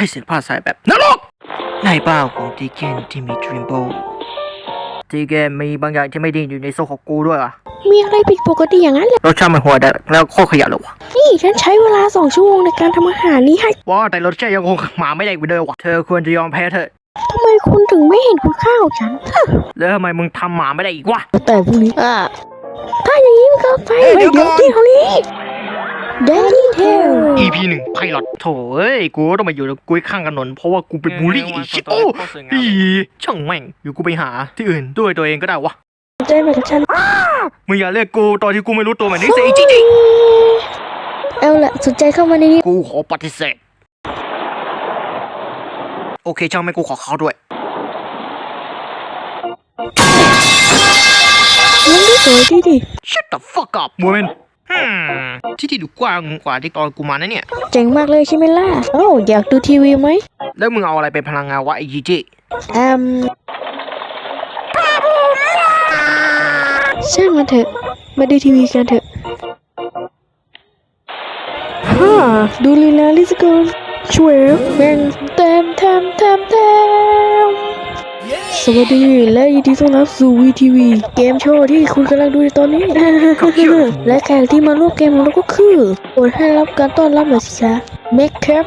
ให้เสียงภาษาแบบนรกในบ้านของทีเกนที่มีดรีมโบทีเกนมีบางอย่างที่ไม่ดีอยู่ในโซ่ของกูด้วยอะมีอะไรผิดปกติอย่างนั้นเหรอรสชาติมันหัวแดกแล้วโคตรขยะเลยวะนี่ฉันใช้เวลาสองชั่วโมงในการทำอาหารนี้ให้ว่าแต่รสชาติยังคงหมาไม่ได้ไปเลยวะเธอควรจะยอมแพ้เถอะทำไมคุณถึงไม่เห็นคุณค่าของฉันแล้วทำไมมึงทำหมาไม่ได้อีกวะแต่พรุ่งนี้อ่าถ้าอย่างนี้มันก็ไปเฮ้ยไปเดี๋เดี๋ยยววก่อนที่เขานี้ เดลี่เทล EP หนึ่งไพลอตโถเอ้ย กูต้องมาอยู่กับกุ้ยข้างถนนเพราะว่ากูเป็นบูลลี่ไอ้ชิโอ้อีช่างแม่ง อยู่กูไปหาที่อื่นด้วยตัวเองก็ได้วะใจมากับฉันมึงอย่าเรียกกูตอนที่กูไม่รู้ตัวแบบนี้สิจริงเอาละสนใจเข้ามาในนี้ๆกูขอปฏิเสธ โอเคช่างไม่งกูขอเขาด้วยมันก็สวยดีดิ Shut the fuck up woman อืม ที่ที่ดูกว้างกว่าที่ตอนกูมานะเนี่ย เจ๋งมากเลยใช่ไหมล่ะโอ้าอยากดูทีวีไหมแล้วมึงเอาอะไรเป็นพลังงานวะไอ้จีจีอืมช่างมันเถอะ มาดูทีวีกันเถอะฮ่าดูลีลาลิสกอนช่วยแบ่งเต็มเต็มเต็มเต็ม สวัสดีและยินดีต้อนรับสู่วีทีวีเกมโชว์ที่คุณกำลังดูในตอนนี้ และแขกที่มาร่วมเกมของเราก็คือโปรดให้รับการต้อนรับหน่อยสิจ๊ะเมคครับ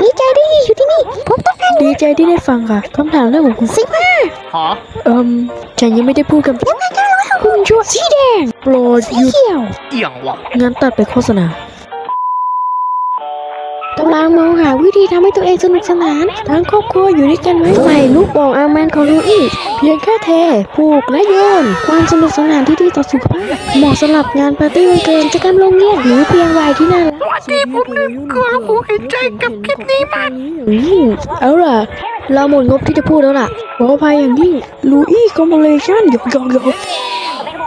ดีใจที่อยู่ที่นี่ผมต้องการดีใจที่ได้ฟังค่ะคำถามแรกของคุณซิมาหอเอิมฉันยังไม่ได้พูดกับคุณชั่วสีแดงโปรดหยุดเอียงวะงั้นตัดไปโฆษณากำลังมองหาวิธีทำให้ตัวเองสนุกสนาน ทั้งครอบครัวอยู่ด้วยกันไหมใส่ลูกโป่งอาร์แมนของลูอี้เพียงแค่เทผูกและโยน ความสนุกสนานที่ดีต่อสุขภาพเหมาะสำหรับงานปาร์ตี้วันเกิดกิจกรรมโรงเรียนหรือเพียงวัยที่น่ารักวันนี้ผมลืมกลัวแล้วกูเห็นใจกับคลิปนี้มากอืมเอาล่ะเราหมดงบที่จะพูดแล้วล่ะขออภัยอย่างยิ่งลูอี้คอมโบเลชั่นหยอกหยอกหยอก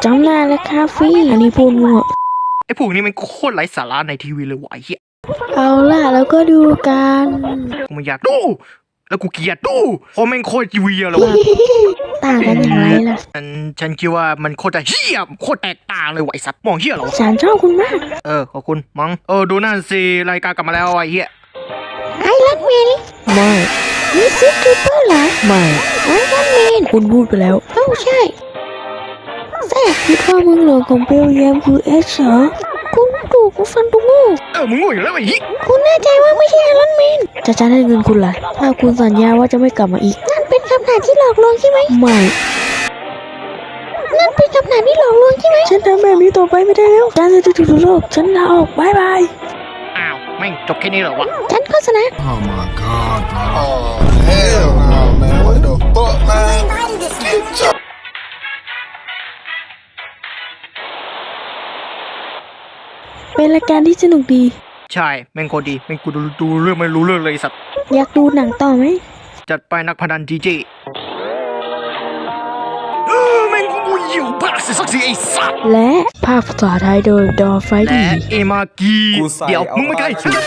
จำหน้าและคาเฟ่อันนี้พูดงัวไอ้พวกนี้มันโคตรไร้สาระในทีวีเลยวะไอ้เหี้ย เอาล่ะแล้วก็ดูกันกูไม่อยากดู แล้วกูเกลียดดูเพราะแม่งโคตรเวียเลยวะต่างกันอย่างไรล่ะฉันฉันคิดว่ามันโคตรจะเฮี้ยโคตรแตกต่างเลยว่ะไอ้สัตว์มองเฮี้ยเหรอวะฉันชอบคุณมาก เออขอบคุณมั้งเออดูนั่นสิรายการกลับมาแล้วไอ้เหี้ยไอรอนแมนไม่มีซิกคูเปอร์เหรอไม่ไอรอนแมนคุณพูดไปแล้วเอ้าใช่แซ่คิดว่าเมืองหลวงของเบลเยียมคือเอชเหรอคุณ ดูกูฟันดูงูเออมึงโง่อยู่แล้วไอ้เหี้ยคุณแน่ใจว่าไม่ใช่ไอรอนแมนจะฉันให้เงินคุณล่ะถ้าคุณสัญญาว่าจะไม่กลับมาอีก นั่นเป็นคำถามที่หลอกลวงใช่ไหมไม่นั่นเป็นคำถามที่หลอกลวงใช่ไหมฉันทำแบบนี้ต่อไปไม่ได้แล้วการจะถูกโลกฉันลาออกบายบายอ้าวแม่งจบแค่นี้เหรอวะฉันโฆษณา Oh my god, bro. Oh, hell no, เป็นรายการที่สนุกดี ใช่ แม่งโคตรดี แม่งกูดูดูเรื่องไม่รู้เรื่องเลยไอ้สัตว์ อยากดูหนังต่อไหม จัดไปนักพนันจีจีเออแม่งกูหิวบ้าสิสักสิไอ้สัตว์และภาคภาษาไทยโดยดอไฟและดี เอมากี กูใส่เดี๋ยวเอามึงไม่เคยผ้า